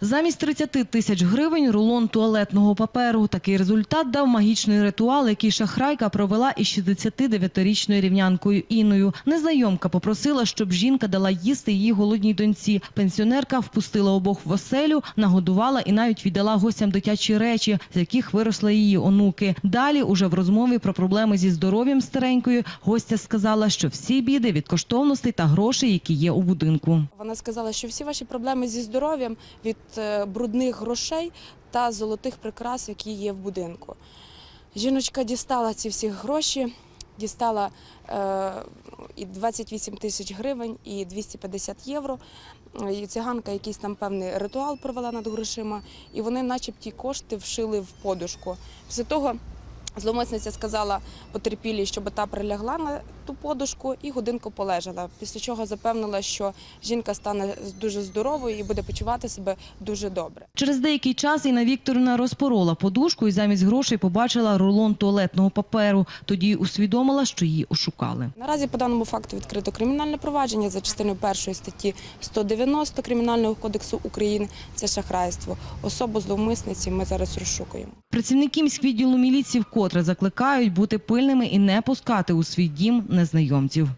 Замість 30 тисяч гривень рулон туалетного паперу. Такий результат дав магічний ритуал, який шахрайка провела із 69-річною рівнянкою Інною. Незнайомка попросила, щоб жінка дала їсти її голодній доньці. Пенсіонерка впустила обох в оселю, нагодувала і навіть віддала гостям дитячі речі, з яких виросли її онуки. Далі, уже в розмові про проблеми зі здоров'ям старенькою, гостя сказала, що всі біди від коштовностей та грошей, які є у будинку. Вона сказала, що всі ваші проблеми зі здоров'ям від е, брудних грошей та золотих прикрас, які є в будинку. Жіночка дістала ці всі гроші, дістала е, і 28 тисяч гривень, і 250 євро. І циганка якийсь там певний ритуал провела над грошима, і вони, начеб, ті кошти вшили в подушку. Після того зловмисниця сказала потерпілій, щоб та прилягла на ту подушку і годинку полежала. Після чого запевнила, що жінка стане дуже здоровою і буде почувати себе дуже добре. Через деякий час Інна Вікторівна розпорола подушку і замість грошей побачила рулон туалетного паперу. Тоді усвідомила, що її ошукали. Наразі по даному факту відкрито кримінальне провадження за частиною першої статті 190 Кримінального кодексу України. Це шахрайство. Особу зловмисниці ми зараз розшукуємо. Працівники міськвідділу міліції вкотре закликають бути пильними і не пускати у свій дім незнайомців.